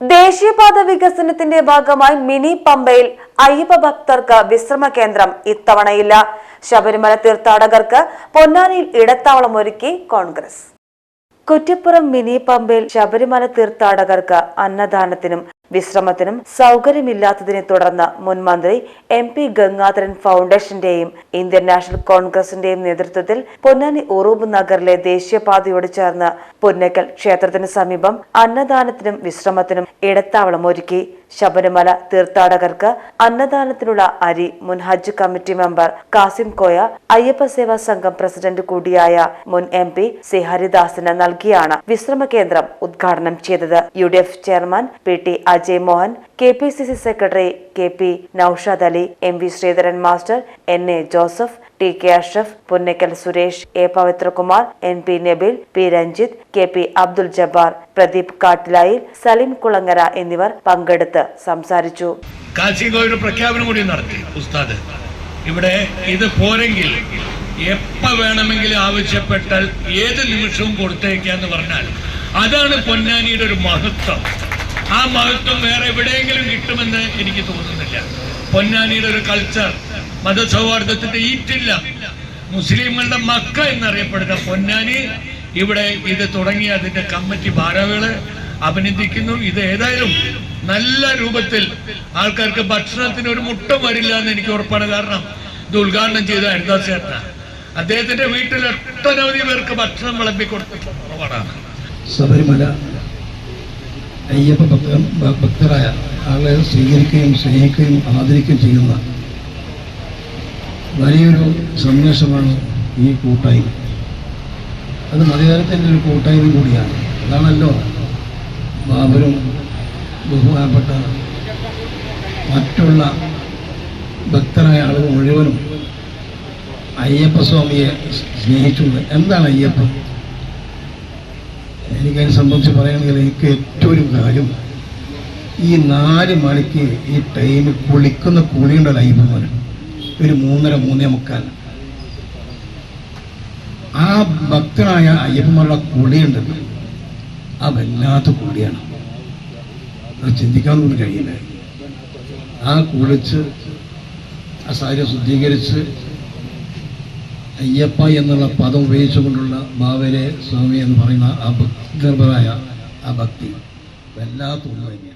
ദേശീയപാത വികസനത്തിന്റെ ഭാഗമായി മിനി പമ്പയിൽ അയ്യപ്പ ഭക്തർക്ക് വിശ്രമ കേന്ദ്രം ഇത്തവണയില്ല. ശബരിമല തീർത്ഥാടകർക്ക് പൊന്നാനിയിൽ ഇടത്താവളം ഒരുക്കി കോൺഗ്രസ്. കുറ്റിപ്പുറം മിനി പമ്പയിൽ ശബരിമല തീർത്ഥാടകർക്ക് അന്നദാനത്തിനും വിശ്രമത്തിനും സൗകര്യമില്ലാത്തതിനെ തുടർന്ന് മുൻ മന്ത്രി എം പി ഗംഗാധരൻ ഫൗണ്ടേഷന്റെയും ഇന്ത്യൻ നാഷണൽ കോൺഗ്രസിന്റെയും നേതൃത്വത്തിൽ പൊന്നാനി ഉറൂബ് നഗറിലെ ദേശീയപാതയോട് ചേർന്ന് പുന്നക്കൽ ക്ഷേത്രത്തിന് സമീപം അന്നദാനത്തിനും വിശ്രമത്തിനും ഇടത്താവളം ഒരുക്കി. ശബരിമല തീർത്ഥാടകർക്ക് അന്നദാനത്തിനുള്ള അരി മുൻ Hajj committee member Kasim Koya Ayyappa Seva Sangham president കൂടിയായ മുൻ എം പി സി ഹരിദാസിന് നൽകിയാണ് വിശ്രമ കേന്ദ്രം ഉദ്ഘാടനം ചെയ്തത്. U D F chairman P T Ajay Mohan K P C C secretary K P Naushad Ali M V Sreedharan master N A Joseph T K Ashraf Punnakkal Suresh A Pavithrakumar N P Nabil P Ranjith K P Abdul Jabbar Pradeep Kattilayil Salim Kulangara എന്നിവർ പങ്കെടുത്ത് സംസാരിച്ചു. ഒരു പ്രഖ്യാപനം കൂടി നടത്തി ഉസ്താദ്. ഇവിടെ ഇത് പോരെങ്കിൽ എപ്പോ വേണമെങ്കിലും ആവശ്യപ്പെട്ടാൽ ഏത് നിമിഷവും കൊടുത്തേക്കാന്ന് പറഞ്ഞാൽ അതാണ് പൊന്നാനിയുടെ ഒരു മഹത്വം. ആ മഹത്വം വേറെ എവിടെയെങ്കിലും കിട്ടുമെന്ന് എനിക്ക് തോന്നുന്നില്ല. പൊന്നാനിയുടെ ഒരു കൾച്ചർ മതസൗഹാർദ്ദത്തിന്റെ ഈറ്റില്ല. മുസ്ലിങ്ങളുടെ മക്ക എന്നറിയപ്പെടുന്ന പൊന്നാനി ഇവിടെ ഇത് തുടങ്ങി അതിന്റെ കമ്മിറ്റി ഭാരവുകൾ അഭിനന്ദിക്കുന്നു. ഇത് ഏതായാലും നല്ല രൂപത്തിൽ ആൾക്കാർക്ക് ഭക്ഷണത്തിന് ഒരു മുട്ടം വരില്ല എന്ന് എനിക്ക് ഉറപ്പാണ്. കാരണം ഇത് ഉദ്ഘാടനം ചെയ്ത ഹരിദാസ് ചേട്ടന അദ്ദേഹത്തിന്റെ വീട്ടിൽ ഒട്ടനവധി പേർക്ക് ഭക്ഷണം വിളമ്പി കൊടുത്തിട്ടുള്ളതാണ് ശബരിമല അയ്യപ്പ ഭക്തരായ ആളെ സ്വീകരിക്കുകയും സ്നേഹിക്കുകയും ആദരിക്കുകയും ചെയ്യുന്ന വലിയൊരു സന്ദേശമാണ് ഈ കൂട്ടായ്മ. അത് മതകാലത്തിന്റെ ഒരു കൂട്ടായ്മ കൂടിയാണ്. അതാണല്ലോ ബാബരും ബഹുമാനപ്പെട്ട മറ്റുള്ള ഭക്തരായ ആളുകൾ മുഴുവനും അയ്യപ്പസ്വാമിയെ സ്നേഹിച്ചുകൊണ്ട്. എന്താണ് അയ്യപ്പൻ? എനിക്കതിനെ സംബന്ധിച്ച് പറയുകയാണെങ്കിൽ എനിക്ക് ഏറ്റവും ഒരു കാര്യം ഈ നാല് മണിക്ക് ഈ ടൈമിൽ കുളിക്കുന്ന കുളിയുണ്ടല്ലോ അയ്യപ്പന്മാർ ഒരു മൂന്നര മൂന്നേ മുക്കാൽ. ആ ഭക്തനായ അയ്യപ്പന്മാരുടെ കുളിയുണ്ടല്ലോ ആ വല്ലാത്ത കുളിയാണ് അത് ചിന്തിക്കാൻ പോലും കഴിയില്ല. ആ കുളിച്ച് ആ സാരി ശുദ്ധീകരിച്ച് അയ്യപ്പ എന്നുള്ള പദം ഉപയോഗിച്ചുകൊണ്ടുള്ള ബാവരെ സ്വാമി എന്ന് പറയുന്ന ആ ഭക്തിഗർഭരായ ആ ഭക്തി വല്ലാത്ത ഒന്ന് തന്നെയാണ്.